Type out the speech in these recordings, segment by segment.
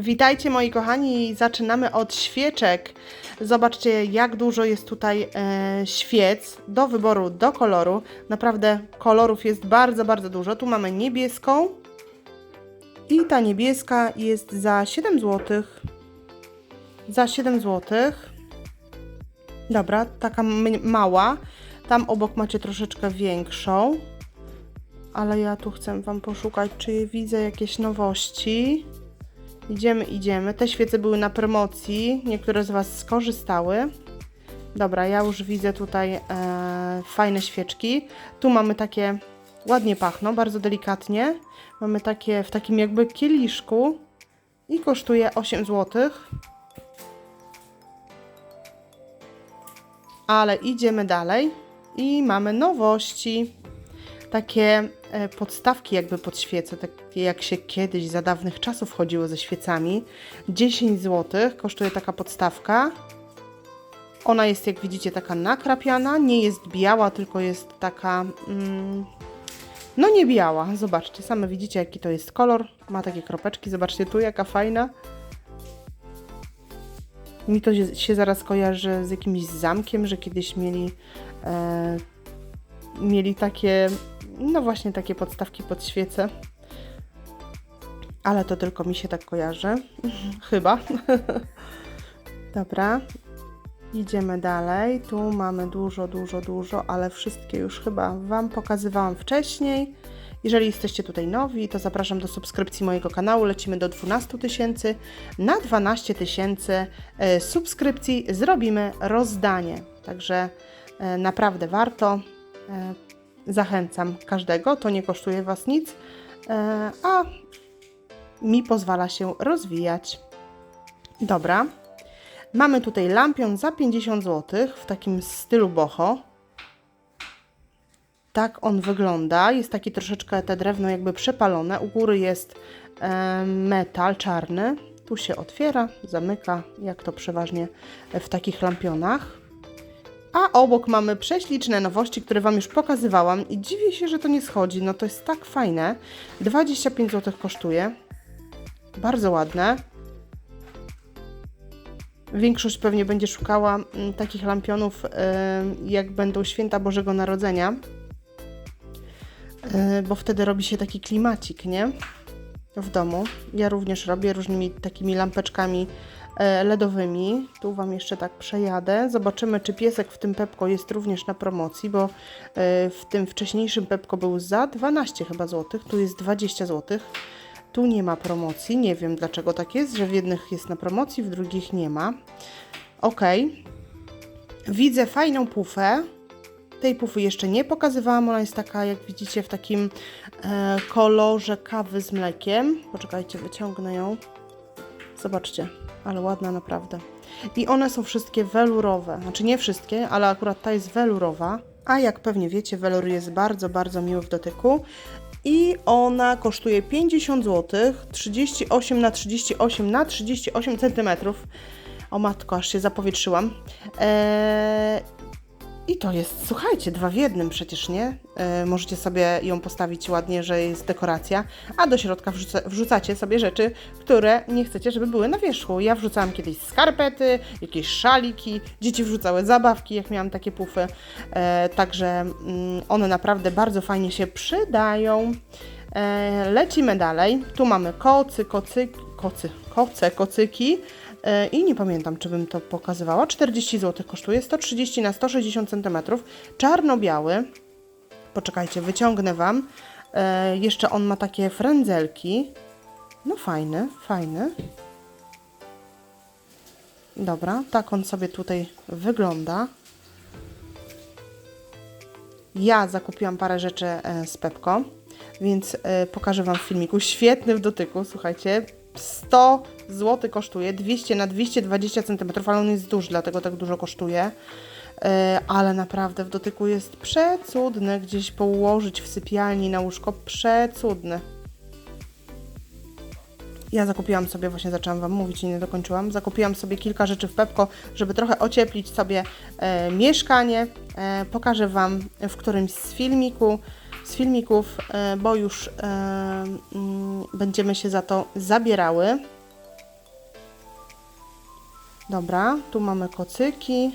Witajcie moi kochani, zaczynamy od świeczek. Zobaczcie jak dużo jest tutaj e, świec do wyboru, do koloru. Naprawdę kolorów jest bardzo, bardzo dużo. Tu mamy niebieską i ta niebieska jest za 7 zł. Za 7 zł. Dobra, taka mała. Tam obok macie troszeczkę większą. Ale ja tu chcę Wam poszukać, czy widzę jakieś nowości. Idziemy, idziemy. Te świece były na promocji. Niektóre z Was skorzystały. Dobra, ja już widzę tutaj e, fajne świeczki. Tu mamy takie, ładnie pachną, bardzo delikatnie. Mamy takie w takim jakby kieliszku i kosztuje 8 zł. Ale idziemy dalej i mamy nowości. Takie e, podstawki jakby pod świece, takie jak się kiedyś za dawnych czasów chodziło ze świecami. 10 zł kosztuje taka podstawka. Ona jest, jak widzicie, taka nakrapiana, nie jest biała, tylko jest taka, mm, no nie biała. Zobaczcie, same widzicie, jaki to jest kolor. Ma takie kropeczki, zobaczcie tu, jaka fajna. Mi to się, się zaraz kojarzy z jakimś zamkiem, że kiedyś mieli, e, mieli takie, no właśnie takie podstawki pod świece. Ale to tylko mi się tak kojarzy. Chyba. Dobra. Idziemy dalej. Tu mamy dużo, dużo, dużo, ale wszystkie już chyba Wam pokazywałam wcześniej. Jeżeli jesteście tutaj nowi, to zapraszam do subskrypcji mojego kanału. Lecimy do 12 tysięcy. Na 12 tysięcy e, subskrypcji zrobimy rozdanie. Także e, naprawdę warto. Zachęcam każdego, to nie kosztuje Was nic, e, a mi pozwala się rozwijać. Dobra. Mamy tutaj lampion za 50 zł w takim stylu boho. Tak on wygląda. Jest taki troszeczkę te drewno jakby przepalone. U góry jest e, metal czarny. Tu się otwiera, zamyka, jak to przeważnie w takich lampionach. A obok mamy prześliczne nowości, które Wam już pokazywałam i dziwię się, że to nie schodzi. No to jest tak fajne. 25 zł kosztuje. Bardzo ładne. Większość pewnie będzie szukała mm, takich lampionów, y, jak będą święta Bożego Narodzenia, Y, bo wtedy robi się taki klimacik, nie? W domu. Ja również robię różnymi takimi lampeczkami e, LEDowymi. Tu Wam jeszcze tak przejadę. Zobaczymy, czy piesek w tym Pepko jest również na promocji, bo e, w tym wcześniejszym Pepko był za 12 chyba złotych, tu jest 20 złotych. Tu nie ma promocji. Nie wiem dlaczego tak jest, że w jednych jest na promocji, w drugich nie ma. Ok. Widzę fajną pufę. Tej pufy jeszcze nie pokazywałam. Ona jest taka, jak widzicie, w takim e, kolorze kawy z mlekiem. Poczekajcie, wyciągnę ją. Zobaczcie, ale ładna naprawdę. I one są wszystkie welurowe. Znaczy nie wszystkie, ale akurat ta jest welurowa. A jak pewnie wiecie, welur jest bardzo, bardzo miły w dotyku. I ona kosztuje 50 zł, 38 na 38 na 38 cm. O matko, aż się zapowietrzyłam. Eee, i to jest, słuchajcie, dwa w jednym przecież, nie? E, możecie sobie ją postawić ładnie, że jest dekoracja, a do środka wrzuca, wrzucacie sobie rzeczy, które nie chcecie, żeby były na wierzchu. Ja wrzucałam kiedyś skarpety, jakieś szaliki, dzieci wrzucały zabawki, jak miałam takie pufy, e, także mm, one naprawdę bardzo fajnie się przydają. E, lecimy dalej. Tu mamy kocy, kocy, kocy, koce, kocyki. E, I nie pamiętam, czy bym to pokazywała. 40 zł kosztuje, 130 na 160 cm. Czarno-biały. Poczekajcie, wyciągnę Wam. E, jeszcze on ma takie frędzelki. No fajny, fajny. Dobra, tak on sobie tutaj wygląda. Ja zakupiłam parę rzeczy e, z Pepko, więc pokażę Wam w filmiku. Świetny w dotyku, słuchajcie. 100 zł kosztuje, 200 na 220 cm, ale on jest duży, dlatego tak dużo kosztuje. E, ale naprawdę w dotyku jest przecudny, gdzieś położyć w sypialni na łóżko, przecudny. Ja zakupiłam sobie, właśnie zaczęłam Wam mówić i nie dokończyłam, zakupiłam sobie kilka rzeczy w Pepko, żeby trochę ocieplić sobie e, mieszkanie. E, pokażę Wam w którymś z filmiku, z filmików, e, bo już e, mm, będziemy się za to zabierały. Dobra, tu mamy kocyki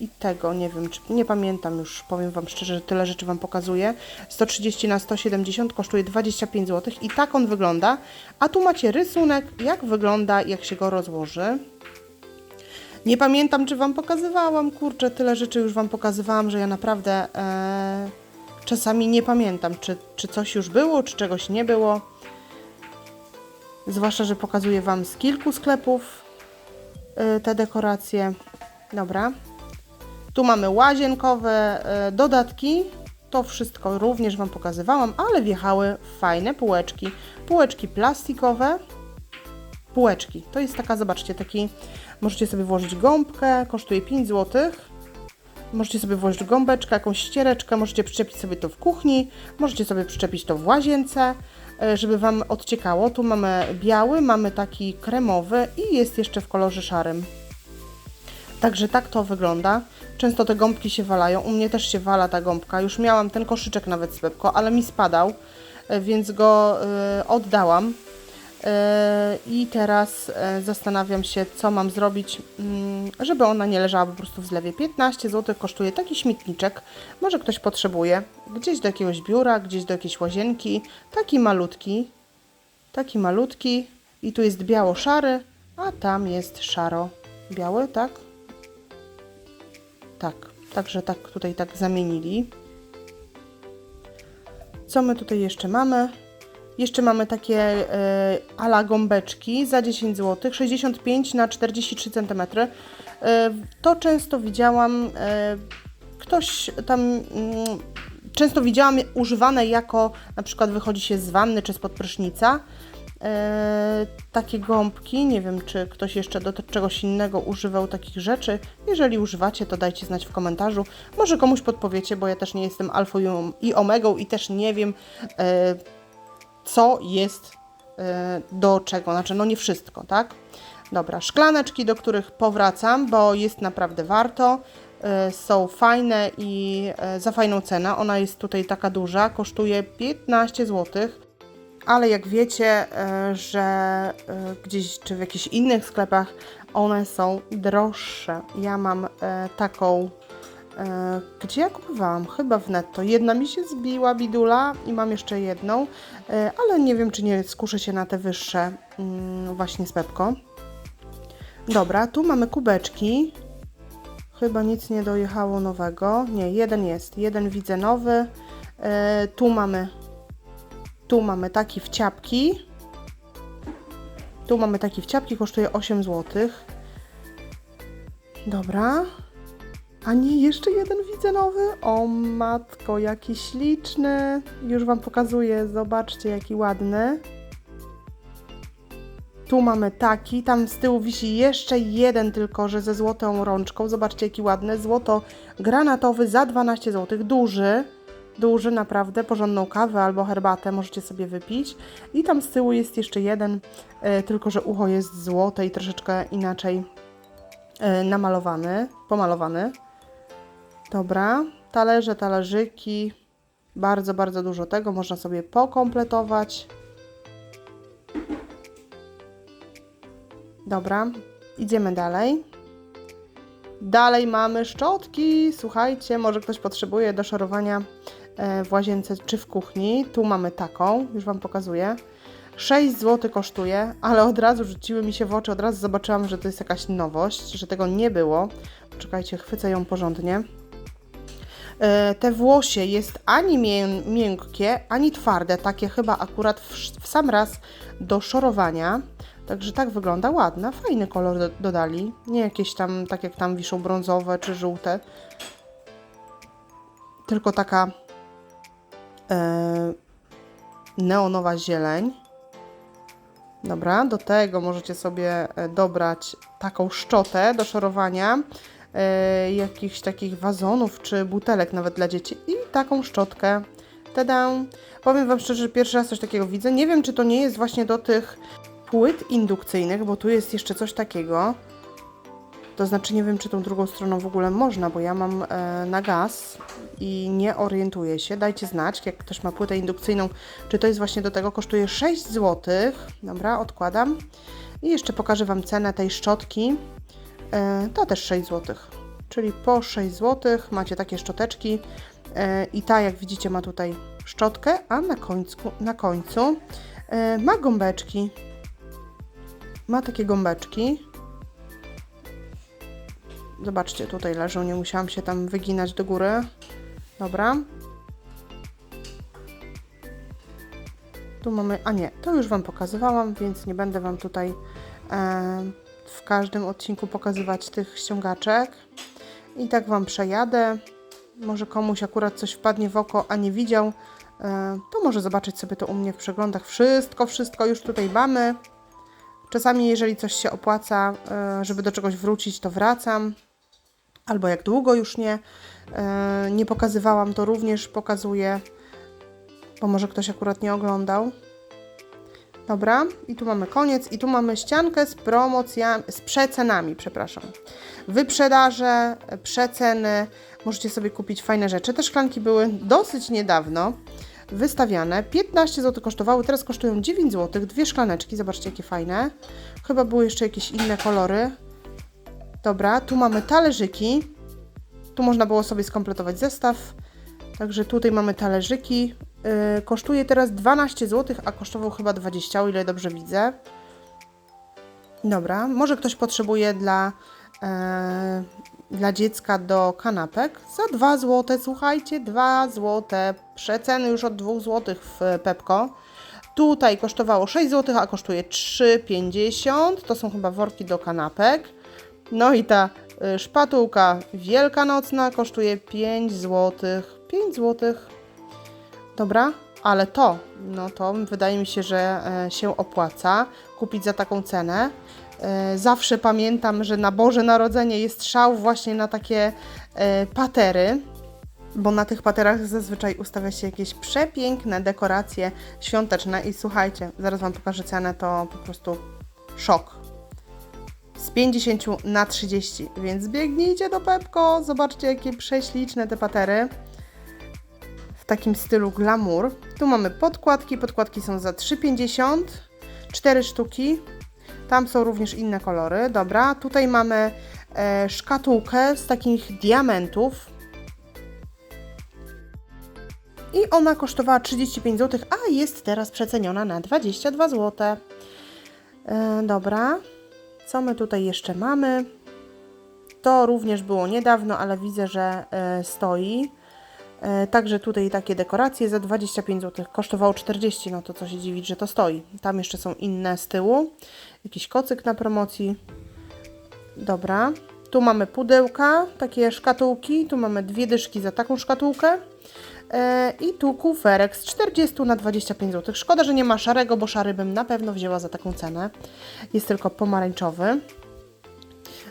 i tego, nie wiem, czy, nie pamiętam już, powiem Wam szczerze, że tyle rzeczy Wam pokazuję. 130 na 170 kosztuje 25 zł i tak on wygląda. A tu macie rysunek, jak wygląda, jak się go rozłoży. Nie pamiętam, czy Wam pokazywałam, kurczę, tyle rzeczy już Wam pokazywałam, że ja naprawdę e, czasami nie pamiętam, czy, czy coś już było, czy czegoś nie było. Zwłaszcza, że pokazuję Wam z kilku sklepów te dekoracje. Dobra. Tu mamy łazienkowe e, dodatki. To wszystko również Wam pokazywałam, ale wjechały fajne półeczki. Półeczki plastikowe. Półeczki. To jest taka, zobaczcie, taki, możecie sobie włożyć gąbkę, kosztuje 5 zł. Możecie sobie włożyć gąbeczkę, jakąś ściereczkę, możecie przyczepić sobie to w kuchni, możecie sobie przyczepić to w łazience, żeby Wam odciekało. Tu mamy biały, mamy taki kremowy i jest jeszcze w kolorze szarym. Także tak to wygląda. Często te gąbki się walają. U mnie też się wala ta gąbka. Już miałam ten koszyczek nawet z Pepko, ale mi spadał, e, więc go y, oddałam. E, I teraz e, zastanawiam się, co mam zrobić, mm, żeby ona nie leżała po prostu w zlewie. 15 zł kosztuje taki śmietniczek. Może ktoś potrzebuje. Gdzieś do jakiegoś biura, gdzieś do jakiejś łazienki. Taki malutki. Taki malutki. I tu jest biało-szary, a tam jest szaro-biały, tak? Tak, także tak tutaj tak zamienili. Co my tutaj jeszcze mamy? Jeszcze mamy takie e, ala gąbeczki za 10 zł, 65 na 43 cm. E, to często widziałam, e, ktoś tam, mm, często widziałam używane jako na przykład wychodzi się z wanny czy spod prysznica. E, takie gąbki. Nie wiem, czy ktoś jeszcze do czegoś innego używał takich rzeczy. Jeżeli używacie, to dajcie znać w komentarzu. Może komuś podpowiecie, bo ja też nie jestem alfą i omegą i też nie wiem, e, co jest e, do czego. Znaczy, no nie wszystko, tak? Dobra, szklaneczki, do których powracam, bo jest naprawdę warto. E, są fajne i e, za fajną cenę. Ona jest tutaj taka duża, kosztuje 15 złotych ale jak wiecie, że gdzieś czy w jakichś innych sklepach one są droższe. Ja mam taką, gdzie ja kupowałam? Chyba w netto. Jedna mi się zbiła, bidula i mam jeszcze jedną, ale nie wiem, czy nie skuszę się na te wyższe mm, właśnie z Pepko. Dobra, tu mamy kubeczki. Chyba nic nie dojechało nowego. Nie, jeden jest. Jeden widzę nowy. Tu mamy tu mamy taki w ciapki. Tu mamy taki w ciapki, kosztuje 8 zł. Dobra. A nie, jeszcze jeden widzę nowy. O matko, jaki śliczny. Już Wam pokazuję, zobaczcie jaki ładny. Tu mamy taki, tam z tyłu wisi jeszcze jeden tylko, że ze złotą rączką. Zobaczcie jaki ładny, złoto granatowy za 12 zł, duży duży, naprawdę, porządną kawę albo herbatę możecie sobie wypić. I tam z tyłu jest jeszcze jeden, e, tylko że ucho jest złote i troszeczkę inaczej e, namalowany, pomalowany. Dobra, talerze, talerzyki, bardzo, bardzo dużo tego można sobie pokompletować. Dobra, idziemy dalej. Dalej mamy szczotki. Słuchajcie, może ktoś potrzebuje do szorowania E, w łazience czy w kuchni. Tu mamy taką, już Wam pokazuję. 6 zł kosztuje, ale od razu rzuciły mi się w oczy, od razu zobaczyłam, że to jest jakaś nowość, że tego nie było. Czekajcie, chwycę ją porządnie. E, te włosie jest ani miękkie, ani twarde, takie chyba akurat w, sam raz do szorowania. Także tak wygląda, ładna, fajny kolor do, dodali. Nie jakieś tam, tak jak tam wiszą brązowe czy żółte. Tylko taka E, neonowa zieleń. Dobra, do tego możecie sobie e, dobrać taką szczotę do szorowania e, jakichś takich wazonów czy butelek nawet dla dzieci i taką szczotkę. Tada! Powiem Wam szczerze, że pierwszy raz coś takiego widzę. Nie wiem, czy to nie jest właśnie do tych płyt indukcyjnych, bo tu jest jeszcze coś takiego. To znaczy nie wiem, czy tą drugą stroną w ogóle można, bo ja mam e, na gaz i nie orientuję się. Dajcie znać, jak ktoś ma płytę indukcyjną, czy to jest właśnie do tego. Kosztuje 6 zł. Dobra, odkładam. I jeszcze pokażę Wam cenę tej szczotki. E, to też 6 zł. Czyli po 6 zł macie takie szczoteczki e, i ta, jak widzicie, ma tutaj szczotkę, a na końcu, na końcu e, ma gąbeczki. Ma takie gąbeczki. Zobaczcie, tutaj leżą, nie musiałam się tam wyginać do góry. Dobra. Tu mamy, a nie, to już Wam pokazywałam, więc nie będę Wam tutaj e, w każdym odcinku pokazywać tych ściągaczek. I tak Wam przejadę. Może komuś akurat coś wpadnie w oko, a nie widział, e, to może zobaczyć sobie to u mnie w przeglądach. Wszystko, wszystko już tutaj mamy. Czasami, jeżeli coś się opłaca, e, żeby do czegoś wrócić, to wracam. Albo jak długo już nie, e, nie pokazywałam, to również pokazuję, bo może ktoś akurat nie oglądał. Dobra, i tu mamy koniec, i tu mamy ściankę z promocjami, z przecenami, przepraszam. Wyprzedaże, przeceny, możecie sobie kupić fajne rzeczy. Te szklanki były dosyć niedawno wystawiane. 15 zł kosztowały, teraz kosztują 9 zł. Dwie szklaneczki, zobaczcie jakie fajne. Chyba były jeszcze jakieś inne kolory. Dobra, tu mamy talerzyki. Tu można było sobie skompletować zestaw. Także tutaj mamy talerzyki. Yy, kosztuje teraz 12 zł, a kosztował chyba 20, o ile dobrze widzę. Dobra, może ktoś potrzebuje dla, e, dla dziecka do kanapek za 2 zł. Słuchajcie, 2 zł. Przeceny już od 2 zł w Pepko. Tutaj kosztowało 6 zł, a kosztuje 3,50. To są chyba worki do kanapek. No i ta y, szpatułka wielkanocna kosztuje 5 zł. 5 zł. Dobra, ale to, no to wydaje mi się, że e, się opłaca kupić za taką cenę. E, Zawsze pamiętam, że na Boże Narodzenie jest szał właśnie na takie e, patery, bo na tych paterach zazwyczaj ustawia się jakieś przepiękne dekoracje świąteczne i słuchajcie, zaraz Wam pokażę cenę, to po prostu szok. Z 50 na 30, więc biegnijcie do Pepko, zobaczcie jakie prześliczne te patery takim stylu glamour. Tu mamy podkładki, podkładki są za 3,50, 4 sztuki. Tam są również inne kolory, dobra. Tutaj mamy e, szkatułkę z takich diamentów. I ona kosztowała 35 zł, a jest teraz przeceniona na 22 zł. E, dobra. Co my tutaj jeszcze mamy? To również było niedawno, ale widzę, że e, stoi. E, Także tutaj takie dekoracje za 25 zł. Kosztowało 40, no to co się dziwić, że to stoi. Tam jeszcze są inne z tyłu. Jakiś kocyk na promocji. Dobra. Tu mamy pudełka, takie szkatułki. Tu mamy dwie dyszki za taką szkatułkę. E, I tu kuferek z 40 na 25 zł. Szkoda, że nie ma szarego, bo szary bym na pewno wzięła za taką cenę. Jest tylko pomarańczowy.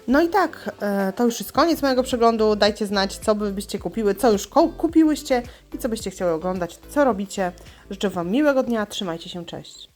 No i tak, e, to już jest koniec mojego przeglądu. Dajcie znać, co by byście kupiły, co już kupiłyście i co byście chciały oglądać, co robicie. Życzę Wam miłego dnia, trzymajcie się, cześć.